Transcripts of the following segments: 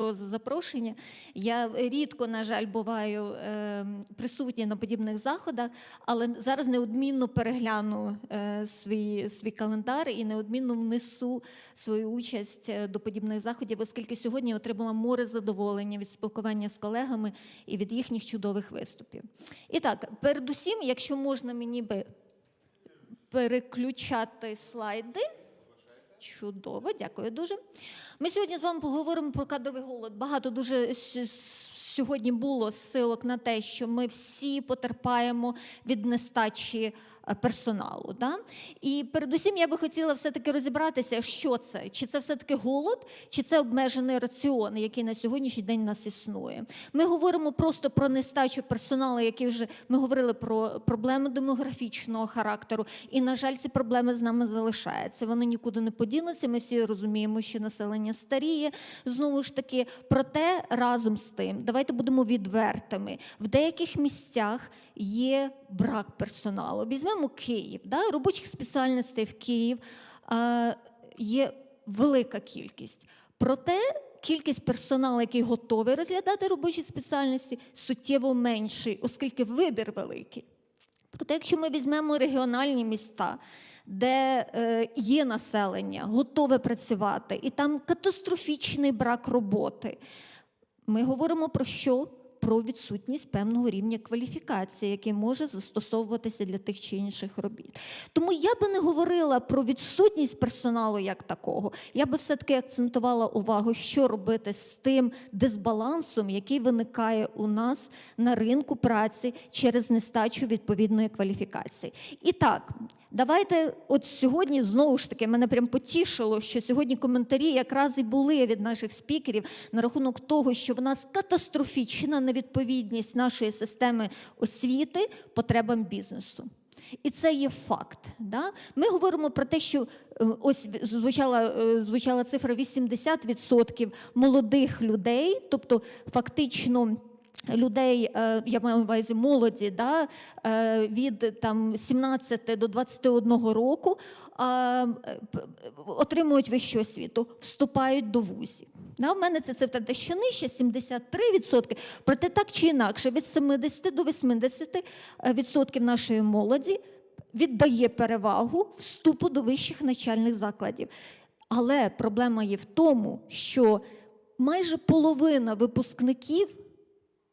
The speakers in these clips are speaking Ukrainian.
за запрошення. Я рідко, на жаль, буваю е, присутня на подібних заходах, але зараз неодмінно перегляну е, свій, свій календар і неодмінно внесу свою участь е, до подібних заходів, оскільки сьогодні отримала море задоволення від спілкування з колегами і від їхніх чудових виступів. І так, передусім, якщо можна мені би переключати слайди. Чудово, дякую дуже. Ми сьогодні з вами поговоримо про кадровий голод. Багато дуже сьогодні було силок на те, що ми всі потерпаємо від нестачі персоналу. Да? І передусім я би хотіла все-таки розібратися, що це, чи це все-таки голод, чи це обмежений раціон, який на сьогоднішній день у нас існує. Ми говоримо просто про нестачу персоналу, який вже ми говорили про проблеми демографічного характеру. І, на жаль, ці проблеми з нами залишаються. Вони нікуди не подінуться. Ми всі розуміємо, що населення старіє. Знову ж таки, проте разом з тим, давайте будемо відвертими. В деяких місцях є брак персоналу. Візьмемо Київ, да? робочих спеціальностей в Київ е, є велика кількість. Проте кількість персоналу, який готовий розглядати робочі спеціальності, суттєво менший, оскільки вибір великий. Проте, якщо ми візьмемо регіональні міста, де е, є населення, готове працювати, і там катастрофічний брак роботи, ми говоримо про що? Про відсутність певного рівня кваліфікації, який може застосовуватися для тих чи інших робіт. Тому я би не говорила про відсутність персоналу як такого. Я би все-таки акцентувала увагу, що робити з тим дисбалансом, який виникає у нас на ринку праці через нестачу відповідної кваліфікації. І так, давайте, от сьогодні знову ж таки мене прям потішило, що сьогодні коментарі якраз і були від наших спікерів на рахунок того, що в нас катастрофічна невідповідність нашої системи освіти потребам бізнесу. І це є факт. Да? Ми говоримо про те, що е, ось звучала, е, звучала цифра 80% молодих людей, тобто фактично. Людей, е, я маю на увазі молоді, да, е, від там, 17 до 21 року е, отримують вищу освіту, вступають до вузів. Да, в мене це цифра дещо нижче, 73%. Проте так чи інакше, від 70 до 80% відсотків нашої молоді віддає перевагу вступу до вищих навчальних закладів. Але проблема є в тому, що майже половина випускників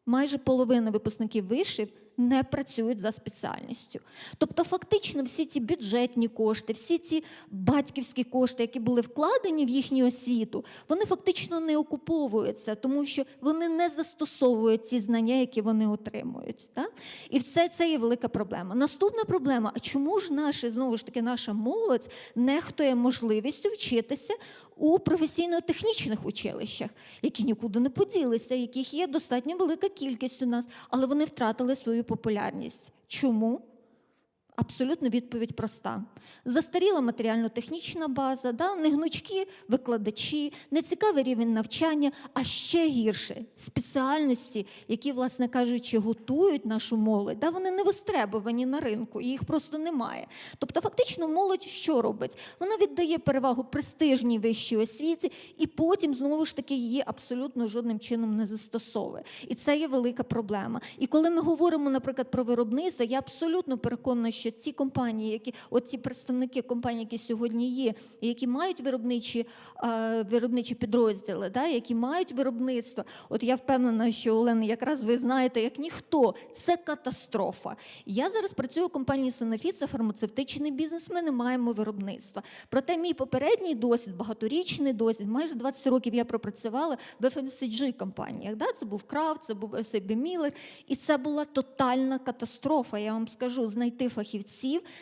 майже половина випускників вишів не працюють за спеціальністю. Тобто, фактично, всі ці бюджетні кошти, всі ці батьківські кошти, які були вкладені в їхню освіту, вони фактично не окуповуються, тому що вони не застосовують ці знання, які вони отримують. Так? І це, це є велика проблема. Наступна проблема: а чому ж наші, знову ж таки, наша молодь нехтує можливістю вчитися у професійно-технічних училищах, які нікуди не поділися, яких є достатньо велика кількість у нас, але вони втратили свою популярність. Чому? Абсолютно відповідь проста. Застаріла матеріально-технічна база, да? негнучкі викладачі, нецікавий рівень навчання, а ще гірше спеціальності, які, власне кажучи, готують нашу молодь, да? вони не востребовані на ринку, їх просто немає. Тобто, фактично, молодь що робить? Вона віддає перевагу престижній вищій освіті, і потім знову ж таки її абсолютно жодним чином не застосовує. І це є велика проблема. І коли ми говоримо, наприклад, про виробництво, я абсолютно переконана, що ці компанії, які от ці представники компаній, які сьогодні є, які мають виробничі, виробничі підрозділи, да, які мають виробництво. От я впевнена, що Олена, якраз ви знаєте, як ніхто, це катастрофа. Я зараз працюю у компанії Sanofi, це фармацевтичний бізнес. Ми не маємо виробництва. Проте мій попередній досвід, багаторічний досвід, майже 20 років я пропрацювала в FMCG компаніях. Да? Це був Крав, це був SAB Miller, і це була тотальна катастрофа. Я вам скажу, знайти фахівців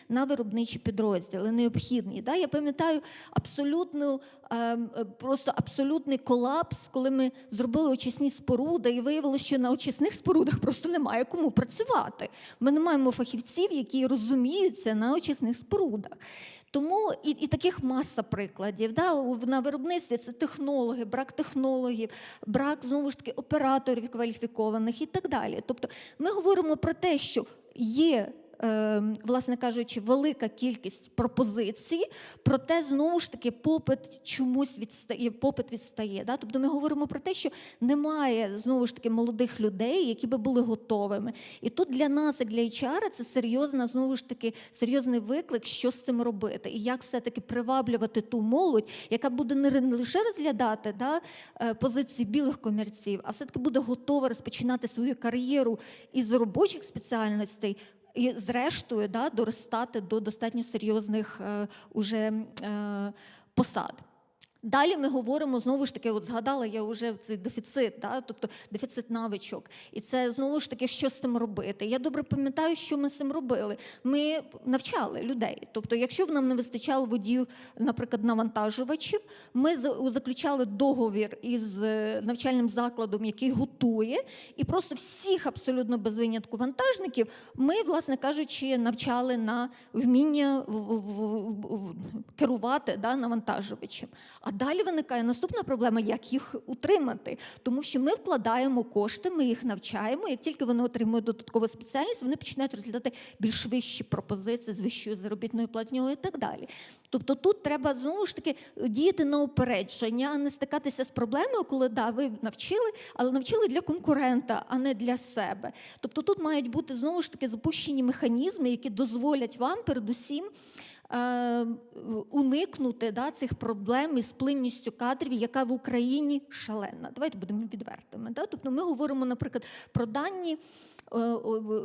на виробничі підрозділи необхідні. Да? Я пам'ятаю абсолютну, ем, е, просто абсолютний колапс, коли ми зробили очисні споруди, і виявилося, що на очисних спорудах просто немає кому працювати. Ми не маємо фахівців, які розуміються на очисних спорудах. Тому і, і таких маса прикладів. Да? На виробництві це технологи, брак технологів, брак знову ж таки операторів кваліфікованих і так далі. Тобто ми говоримо про те, що є е, власне кажучи, велика кількість пропозицій, проте знову ж таки попит чомусь відстає, попит відстає. Да? Тобто ми говоримо про те, що немає знову ж таки молодих людей, які би були готовими. І тут для нас, як для HR, це серйозна, знову ж таки, серйозний виклик, що з цим робити, і як все-таки приваблювати ту молодь, яка буде не лише розглядати да, е, позиції білих комірців, а все-таки буде готова розпочинати свою кар'єру із робочих спеціальностей. І зрештою да, доростати до достатньо серйозних е, уже е, посад. Далі ми говоримо знову ж таки, от згадала я вже цей дефіцит, да? тобто дефіцит навичок. І це знову ж таки, що з цим робити. Я добре пам'ятаю, що ми з цим робили. Ми навчали людей. Тобто, якщо б нам не вистачало водіїв, наприклад, навантажувачів, ми заключали договір із е, навчальним закладом, який готує, і просто всіх абсолютно без винятку вантажників ми, власне кажучи, навчали на вміння керувати да, навантажувачем. А далі виникає наступна проблема, як їх утримати. Тому що ми вкладаємо кошти, ми їх навчаємо. Як тільки вони отримують додаткову спеціальність, вони починають розглядати більш вищі пропозиції з вищою заробітною платньою і так далі. Тобто тут треба знову ж таки діяти на упередження, а не стикатися з проблемою, коли да, ви навчили, але навчили для конкурента, а не для себе. Тобто тут мають бути знову ж таки запущені механізми, які дозволять вам передусім. Е, Уникнути да, цих проблем із плинністю кадрів, яка в Україні шалена. Давайте будемо відвертими. Да? Тобто ми говоримо, наприклад, про дані,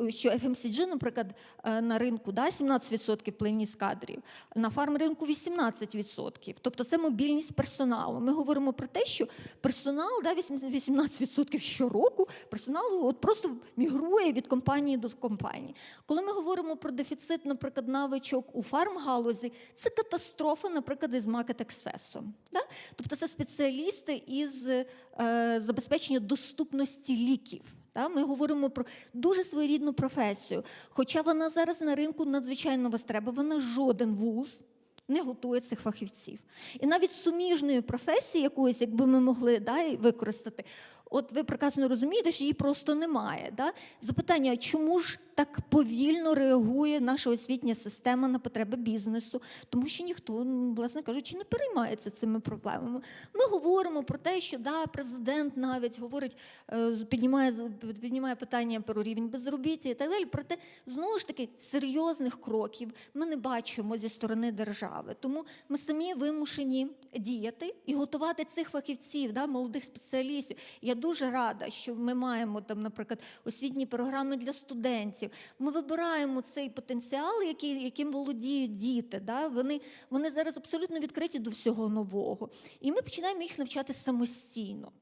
що FMCG, наприклад, е, на ринку да, 17% плинність кадрів, на фармринку 18%. Тобто це мобільність персоналу. Ми говоримо про те, що персонал да, 18% щороку персоналу от просто мігрує від компанії до компанії. Коли ми говоримо про дефіцит, наприклад, навичок у фармгалузі, це катастрофа, наприклад, із маркет-ексесом. Да? Тобто це спеціалісти із е, забезпечення доступності ліків. Та, Ми говоримо про дуже своєрідну професію. Хоча вона зараз на ринку надзвичайно востребована, жоден вуз не готує цих фахівців. І навіть суміжної професії якоїсь, якби ми могли да, використати, от ви прекрасно розумієте, що її просто немає. Да? Запитання, чому ж так повільно реагує наша освітня система на потреби бізнесу? Тому що ніхто, ну, власне кажучи, не переймається цими проблемами. Ми говоримо про те, що да, президент навіть говорить, е, піднімає, піднімає питання про рівень безробіття і так далі. Проте, знову ж таки, серйозних кроків ми не бачимо зі сторони держави. Тому ми самі вимушені діяти і готувати цих фахівців, да, молодих спеціалістів. Я дуже рада, що ми маємо там, наприклад, освітні програми для студентів. Ми вибираємо цей потенціал, який, яким володіють діти. Да? Вони, вони зараз абсолютно відкриті до всього нового. І ми починаємо їх навчати самостійно.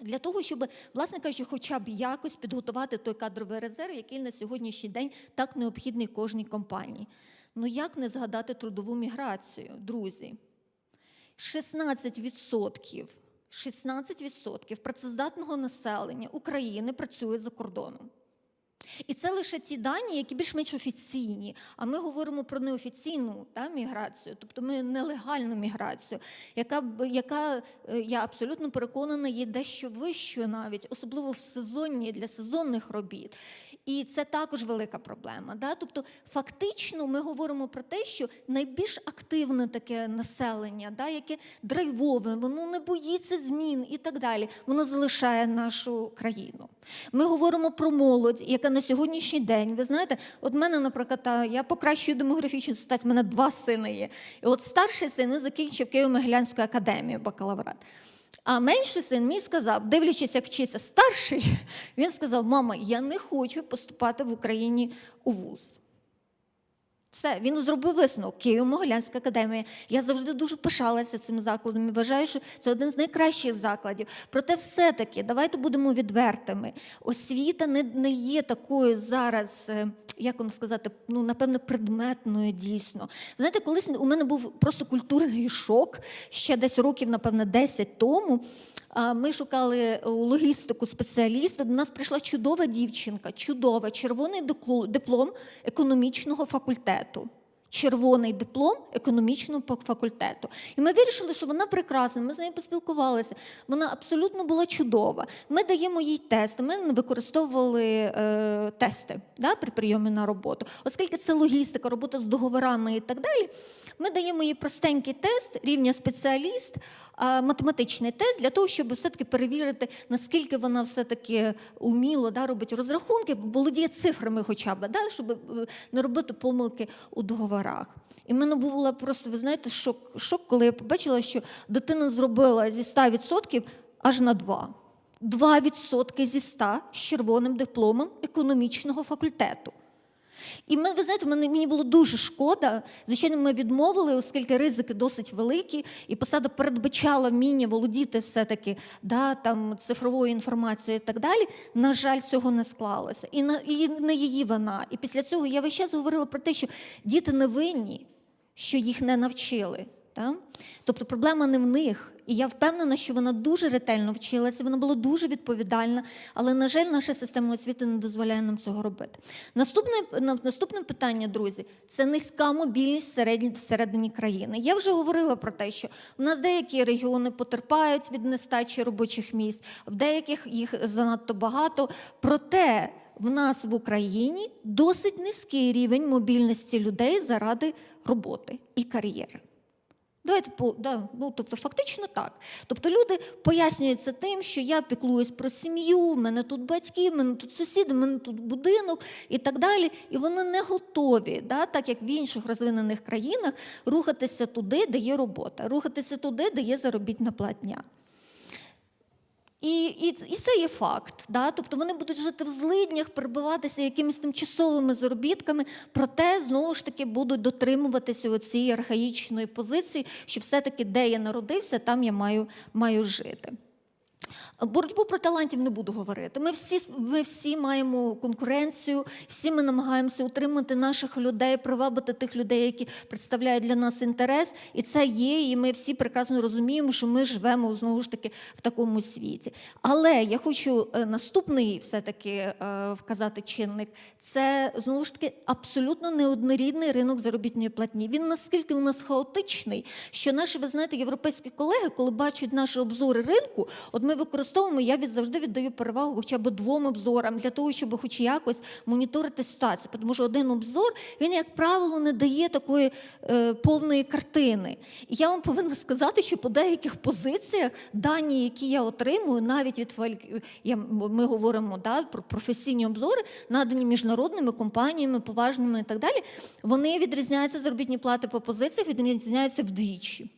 Для того, щоб, власне кажучи, хоча б якось підготувати той кадровий резерв, який на сьогоднішній день так необхідний кожній компанії. Ну як не згадати трудову міграцію, друзі? 16%, 16% працездатного населення України працює за кордоном. І це лише ті дані, які більш-менш офіційні. А ми говоримо про неофіційну та, міграцію, тобто ми нелегальну міграцію, яка, яка е, я абсолютно переконана, є дещо вищою навіть, особливо в сезонні для сезонних робіт. І це також велика проблема. Да? Тобто, фактично, ми говоримо про те, що найбільш активне таке населення, да, яке драйвове, воно не боїться змін і так далі, воно залишає нашу країну. Ми говоримо про молодь, яка на сьогоднішній день, ви знаєте, от мене, наприклад, та, я покращую демографічну ситуацію, в мене два сини є. І от старший син закінчив Києво-Могилянську академію бакалаврат. А менший син мій сказав, дивлячись, як вчиться старший, він сказав: мама, я не хочу поступати в Україні у вуз. Все, він зробив висновок Києво-Могилянська академія. Я завжди дуже пишалася цим закладом вважаю, що це один з найкращих закладів. Проте, все-таки, давайте будемо відвертими. Освіта не, не є такою зараз, е, як вам сказати, ну, напевно, предметною дійсно. Знаєте, колись у мене був просто культурний шок ще десь років, напевно, 10 тому. Ми шукали е, логістику спеціаліста. До нас прийшла чудова дівчинка, чудова, червоний диплом економічного факультету. червоний диплом економічного факультету. І ми вирішили, що вона прекрасна. Ми з нею поспілкувалися. Вона абсолютно була чудова. Ми даємо їй тести. Ми використовували е, тести да, при прийомі на роботу, оскільки це логістика, робота з договорами і так далі. Ми даємо їй простенький тест рівня спеціаліст, математичний тест для того, щоб все-таки перевірити, наскільки вона все-таки уміло да, робить розрахунки, володіє цифрами хоча б, да, щоб е, не робити помилки у договорах. І в мене була просто, ви знаєте, шок, шок, коли я побачила, що дитина зробила зі 100% аж на 2. 2% зі 100 з червоним дипломом економічного факультету. І ми, ви знаєте, мені, було дуже шкода. Звичайно, ми відмовили, оскільки ризики досить великі, і посада передбачала вміння володіти все-таки да, там, цифровою інформацією і так далі. На жаль, цього не склалося. І, на, і не її вина. І після цього я весь час говорила про те, що діти не винні, що їх не навчили. Да? Тобто проблема не в них. І я впевнена, що вона дуже ретельно вчилася, вона була дуже відповідальна, але, на жаль, наша система освіти не дозволяє нам цього робити. Наступне, наступне питання, друзі, це низька мобільність всередині, країни. Я вже говорила про те, що в нас деякі регіони потерпають від нестачі робочих місць, в деяких їх занадто багато. Проте в нас в Україні досить низький рівень мобільності людей заради роботи і кар'єри. Давайте по да, ну тобто, фактично так. Тобто люди пояснюють це тим, що я піклуюсь про сім'ю, в мене тут батьки, в мене тут сусіди, в мене тут будинок і так далі. І вони не готові, да, так як в інших розвинених країнах, рухатися туди, де є робота, рухатися туди, де є заробітна платня. І, і, і це є факт. Да? Тобто вони будуть жити в злиднях, перебуватися якимись тимчасовими заробітками, проте знову ж таки будуть дотримуватися цієї архаїчної позиції, що все-таки де я народився, там я маю, маю жити. Боротьбу про талантів не буду говорити. Ми всі, ми всі маємо конкуренцію, всі ми намагаємося утримати наших людей, привабити тих людей, які представляють для нас інтерес. І це є, і ми всі прекрасно розуміємо, що ми живемо знову ж таки в такому світі. Але я хочу е, наступний все-таки е, вказати чинник. Це знову ж таки абсолютно неоднорідний ринок заробітної платні. Він наскільки у нас хаотичний, що наші, ви знаєте, європейські колеги, коли бачать наші обзори ринку, от ми використовуємо, я від завжди віддаю перевагу хоча б двом обзорам для того, щоб хоч якось моніторити ситуацію. Тому що один обзор, він, як правило, не дає такої е, повної картини. І я вам повинна сказати, що по деяких позиціях дані, які я отримую, навіть від я, ми говоримо да, про професійні обзори, надані міжнародними компаніями, поважними і так далі, вони відрізняються заробітні плати по позиціях, відрізняються вдвічі.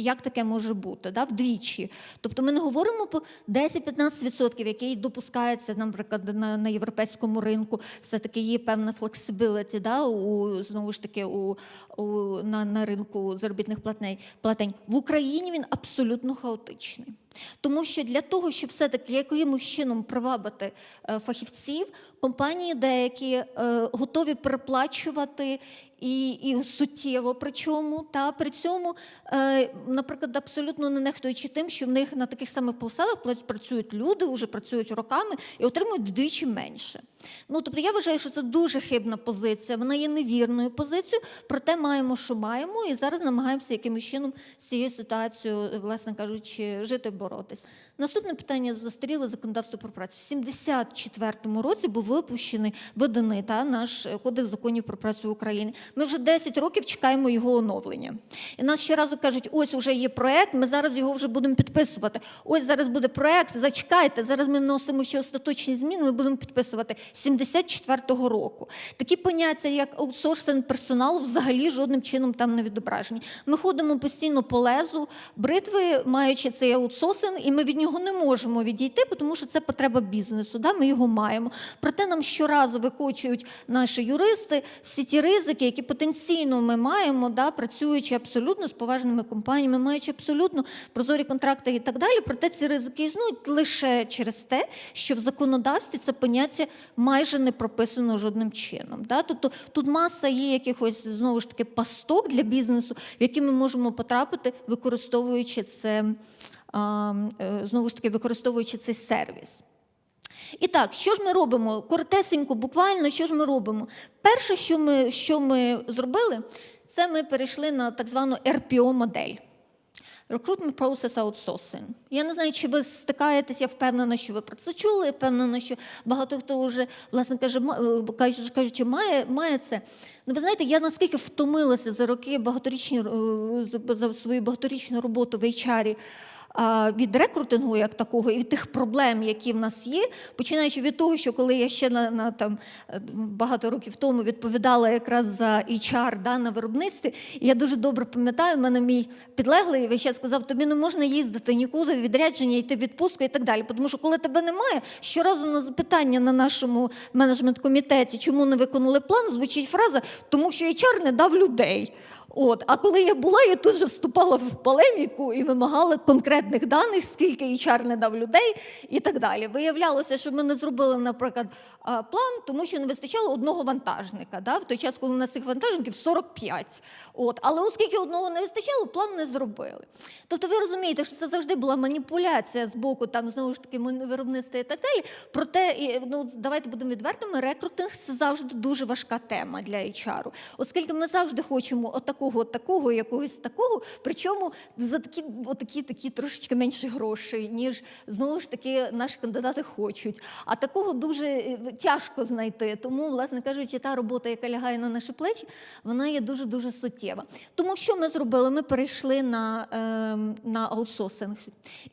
Як таке може бути? Да? Вдвічі. Тобто ми не говоримо про 10-15%, який допускається, наприклад, на, на європейському ринку, все-таки є певна флексибіліті да? у, знову ж таки у, у, на, на ринку заробітних платень. В Україні він абсолютно хаотичний. Тому що для того, щоб все-таки якимось чином привабити е, фахівців, компанії деякі е, готові переплачувати і, і суттєво причому, та при цьому, е, наприклад, абсолютно не нехтуючи тим, що в них на таких самих посадах працюють люди, вже працюють роками і отримують вдвічі менше. Ну тобто я вважаю, що це дуже хибна позиція, вона є невірною позицією, проте маємо, що маємо, і зараз намагаємося якимось чином з цією ситуацією, власне кажучи, жити, боротися. Наступне питання застаріле законодавство про працю. В 74-му році був випущений, виданий та, наш кодекс законів про працю в Україні. Ми вже 10 років чекаємо його оновлення. І нас щоразу кажуть, ось вже є проект, ми зараз його вже будемо підписувати. Ось зараз буде проект, зачекайте, зараз ми вносимо ще остаточні зміни, ми будемо підписувати 74-го року. Такі поняття, як аутсорсинг персоналу, взагалі жодним чином там не відображені. Ми ходимо постійно по лезу, бритви, маючи цей аутсорсинг, і ми від нього не можемо відійти, тому що це потреба бізнесу. Да? Ми його маємо. Проте нам щоразу викочують наші юристи всі ті ризики, які потенційно ми маємо, да? працюючи абсолютно з поважними компаніями, маючи абсолютно прозорі контракти і так далі. Проте ці ризики існують лише через те, що в законодавстві це поняття майже не прописано жодним чином. Да? Тобто тут маса є якихось знову ж таки пасток для бізнесу, в які ми можемо потрапити, використовуючи це знову ж таки використовуючи цей сервіс. І так, що ж ми робимо? Коротесенько, буквально, що ж ми робимо? Перше, що ми, що ми зробили, це ми перейшли на так звану RPO-модель. Recruitment Process Outsourcing. Я не знаю, чи ви стикаєтесь, я впевнена, що ви про це чули, я впевнена, що багато хто вже, власне каже, е, кажучи, має, має це. Ну, ви знаєте, я наскільки втомилася за роки багаторічні, е, за- свою багаторічну роботу в HR від рекрутингу як такого і від тих проблем, які в нас є, починаючи від того, що коли я ще на, на там е, багато років тому відповідала якраз за HR да, на виробництві, я дуже добре пам'ятаю, в мене мій підлеглий весь час сказав, тобі не можна їздити нікуди в відрядження, йти в відпустку і так далі. Тому що коли тебе немає, щоразу на запитання на нашому менеджмент-комітеті, чому не виконали план, звучить фраза, тому що HR не дав людей. От, а коли я була, я тут же вступала в полеміку і вимагала конкретних даних, скільки HR не дав людей і так далі. Виявлялося, що ми не зробили, наприклад, план, тому що не вистачало одного вантажника. Да? В той час, коли у нас цих вантажників 45. От. Але оскільки одного не вистачало, план не зробили. Тобто ви розумієте, що це завжди була маніпуляція з боку там, знову ж таки виробництва і так далі. Проте, ну, давайте будемо відвертими, рекрутинг це завжди дуже важка тема для HR. Оскільки ми завжди хочемо отакого, такого, якогось такого, причому за такі, отакі, такі трошечки менше грошей, ніж знову ж таки наші кандидати хочуть. А такого дуже е, тяжко знайти. Тому, власне кажучи, та робота, яка лягає на наші плечі, вона є дуже дуже суттєва. Тому що ми зробили? Ми перейшли на, ем, на аутсорсинг,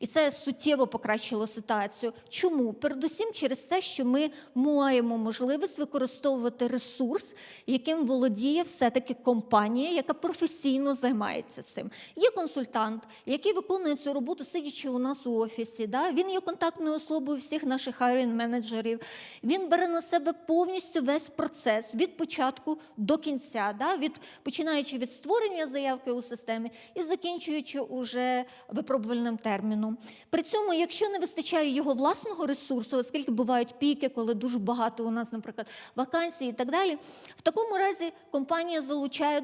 і це суттєво покращило ситуацію. Чому? Передусім через те, що ми маємо можливість використовувати ресурс, яким володіє все-таки компанія, яка професійно займається цим. Є консультант, який виконує цю роботу, сидячи у нас у офісі. Да? Він є контактною особою всіх наших hiring менеджерів. Він бере на себе повністю весь процес від початку до кінця, да? від, починаючи від створення заявки у системі і закінчуючи уже випробувальним терміном. При цьому, якщо не вистачає його власного ресурсу, оскільки бувають піки, коли дуже багато у нас, наприклад, вакансій і так далі, в такому разі компанія залучає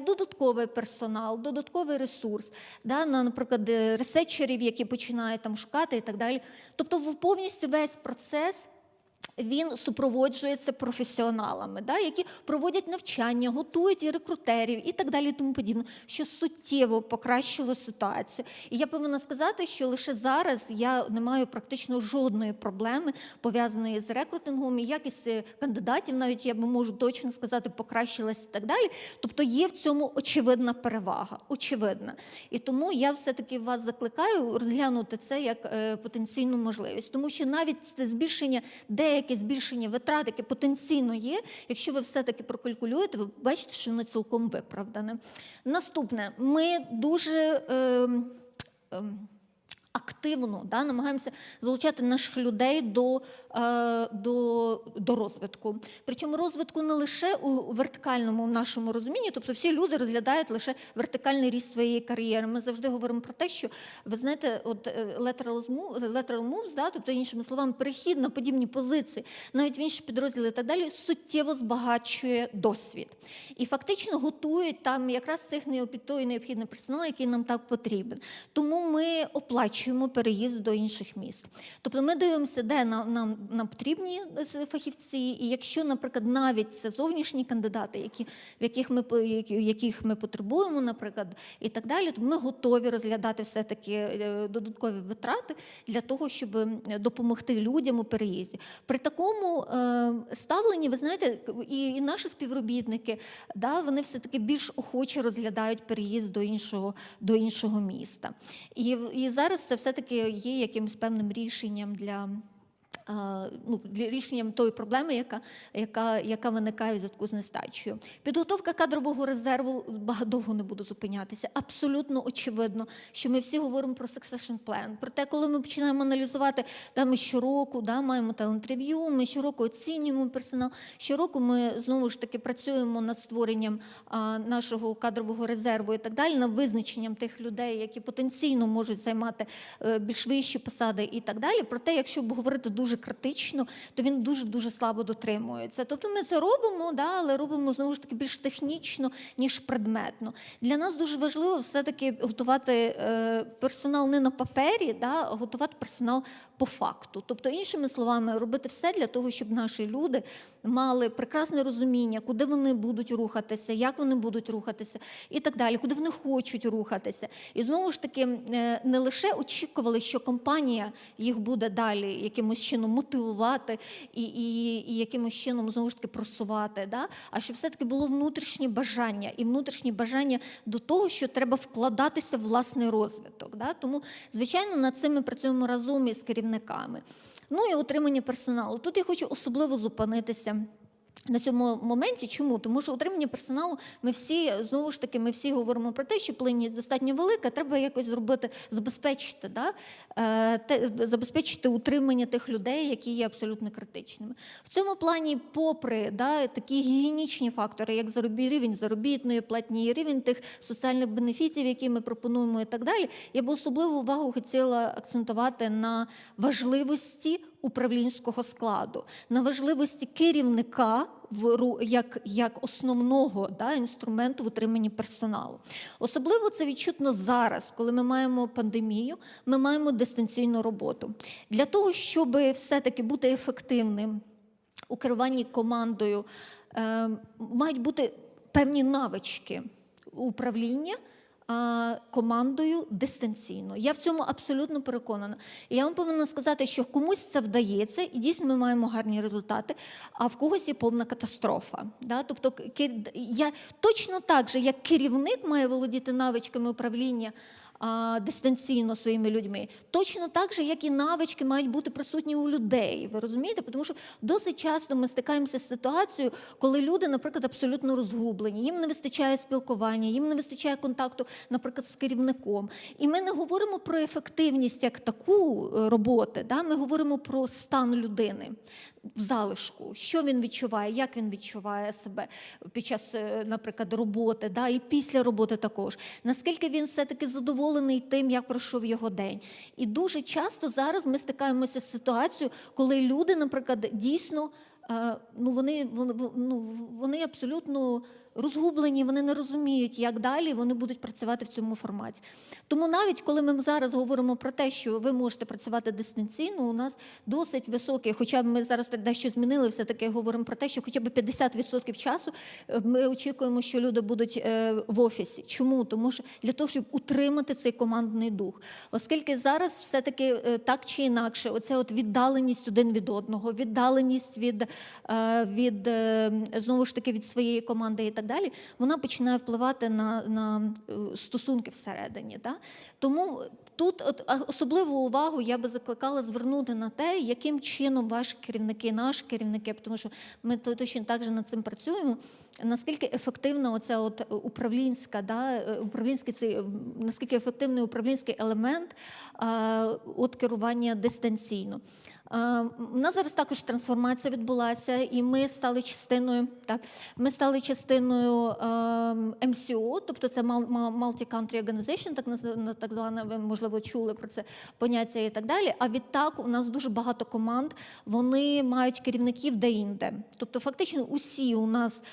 додатковий персонал, додатковий ресурс, да, на, наприклад, ресетчерів, які починають там шукати і так далі. Тобто повністю весь процес. Він супроводжується професіоналами, да, які проводять навчання, готують і рекрутерів і так далі, і тому подібне, що суттєво покращило ситуацію. І я повинна сказати, що лише зараз я не маю практично жодної проблеми пов'язаної з рекрутингом, і якість е, кандидатів, навіть я би можу точно сказати, покращилась і так далі. Тобто є в цьому очевидна перевага, очевидна. І тому я все-таки вас закликаю розглянути це як е, потенційну можливість, тому що навіть це збільшення, деяке збільшення витрат, яке потенційно є, якщо ви все-таки прокалькулюєте, ви бачите, що воно цілком виправдане. Наступне, ми дуже. Е, ем, Активно да, намагаємося залучати наших людей до, е, до, до розвитку. Причому розвитку не лише у вертикальному нашому розумінні, тобто всі люди розглядають лише вертикальний ріст своєї кар'єри. Ми завжди говоримо про те, що ви знаєте, от е, lateral move- lateral moves, да, тобто іншими словами, перехід на подібні позиції, навіть в інші підрозділи і так далі, суттєво збагачує досвід. І фактично готують там якраз цих необхід- той необхідний персонал, який нам так потрібен. Тому ми оплачуємо переїзд до інших міст. Тобто ми дивимося, де нам, нам, нам потрібні фахівці, і якщо, наприклад, навіть це зовнішні кандидати, які, в яких ми, яких ми потребуємо, наприклад, і так далі, то ми готові розглядати все-таки е, додаткові витрати для того, щоб допомогти людям у переїзді. При такому е, ставленні, ви знаєте, і, і наші співробітники, да, вони все-таки більш охоче розглядають переїзд до іншого, до іншого міста. І, і зараз це все-таки є якимось певним рішенням для. Ну, рішенням тої проблеми, яка, яка, яка виникає в зв'язку з нестачею. Підготовка кадрового резерву довго не буду зупинятися. Абсолютно очевидно, що ми всі говоримо про succession plan. Проте, коли ми починаємо аналізувати, да, ми щороку да, маємо талент-рев'ю, ми щороку оцінюємо персонал. Щороку ми знову ж таки працюємо над створенням а, нашого кадрового резерву і так далі, над визначенням тих людей, які потенційно можуть займати е, більш вищі посади і так далі. Проте, якщо говорити дуже дуже критично, то він дуже дуже слабо дотримується. Тобто ми це робимо, да, але робимо знову ж таки більш технічно ніж предметно. Для нас дуже важливо все-таки готувати е, персонал не на папері, да, а готувати персонал по факту. Тобто, іншими словами, робити все для того, щоб наші люди мали прекрасне розуміння, куди вони будуть рухатися, як вони будуть рухатися і так далі, куди вони хочуть рухатися. І знову ж таки, е, не лише очікували, що компанія їх буде далі якимось чином мотивувати і, і, і якимось чином знову ж таки просувати, да? а щоб все-таки було внутрішнє бажання і внутрішнє бажання до того, що треба вкладатися в власний розвиток. Да? Тому, звичайно, над цим ми працюємо разом із керівниками. Ну і отримання персоналу. Тут я хочу особливо зупинитися. На цьому моменті чому? Тому що утримання персоналу ми всі знову ж таки ми всі говоримо про те, що плинність достатньо велика, треба якось зробити, забезпечити, да? е, те, забезпечити утримання тих людей, які є абсолютно критичними. В цьому плані, попри да, такі гігієнічні фактори, як зарубі, рівень заробітної платні, рівень тих соціальних бенефітів, які ми пропонуємо, і так далі, я б особливу увагу хотіла акцентувати на важливості управлінського складу, на важливості керівника в як, як основного да, інструменту в утриманні персоналу. Особливо це відчутно зараз, коли ми маємо пандемію, ми маємо дистанційну роботу. Для того, щоб все-таки бути ефективним у керуванні командою, е, мають бути певні навички управління командою дистанційно. Я в цьому абсолютно переконана. І я вам повинна сказати, що комусь це вдається, і дійсно ми маємо гарні результати, а в когось є повна катастрофа. Да? Тобто, я точно так же, як керівник має володіти навичками управління. Дистанційно своїми людьми, точно так же, як і навички мають бути присутні у людей. Ви розумієте? Тому що досить часто ми стикаємося з ситуацією, коли люди, наприклад, абсолютно розгублені, їм не вистачає спілкування, їм не вистачає контакту, наприклад, з керівником. І ми не говоримо про ефективність як таку е, роботи. Да? Ми говоримо про стан людини в залишку, що він відчуває, як він відчуває себе під час, е, наприклад, роботи, да? і після роботи також. Наскільки він все-таки задоволений тим, як пройшов його день. І дуже часто зараз ми стикаємося з ситуацією, коли люди, наприклад, дійсно е, ну, вони, вони, ну, вони абсолютно розгублені, вони не розуміють, як далі вони будуть працювати в цьому форматі. Тому навіть коли ми зараз говоримо про те, що ви можете працювати дистанційно, у нас досить високий, хоча ми зараз дещо змінили, все-таки говоримо про те, що хоча б 50% часу е, ми очікуємо, що люди будуть е, в офісі. Чому? Тому що для того, щоб утримати цей командний дух. Оскільки зараз все-таки е, так чи інакше, оце от віддаленість один від одного, віддаленість від, від знову ж таки від своєї команди і так далі, вона починає впливати на, на е, стосунки всередині. Да? Тому тут от, особливу увагу я би закликала звернути на те, яким чином ваші керівники, наші керівники, тому що ми точно так же над цим працюємо. Наскільки ефективна оця от управлінська, да, е, управлінський цей, наскільки ефективний управлінський елемент а, от керування дистанційно. У нас зараз також трансформація відбулася, і ми стали частиною. Так, ми стали частиною ем, МСО, тобто це Mul- Mul- Multi-Country Organization, так так зване, ви можливо чули про це поняття і так далі. А відтак у нас дуже багато команд, вони мають керівників де-інде. Тобто, фактично, усі у нас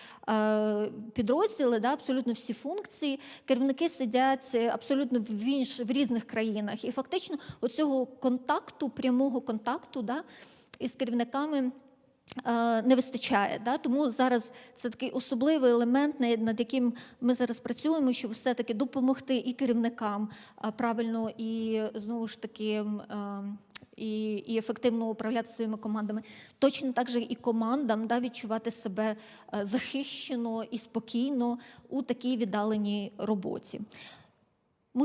підрозділи, да, абсолютно всі функції, керівники сидять е, абсолютно в, інш, в різних країнах. І фактично оцього контакту, прямого контакту да, із керівниками. е, Не вистачає, да? тому зараз це такий особливий елемент, над яким ми зараз працюємо, щоб все-таки допомогти і керівникам а, правильно і знову ж таки е, і, і ефективно управляти своїми командами. Точно так же і командам да, відчувати себе е, захищено і спокійно у такій віддаленій роботі.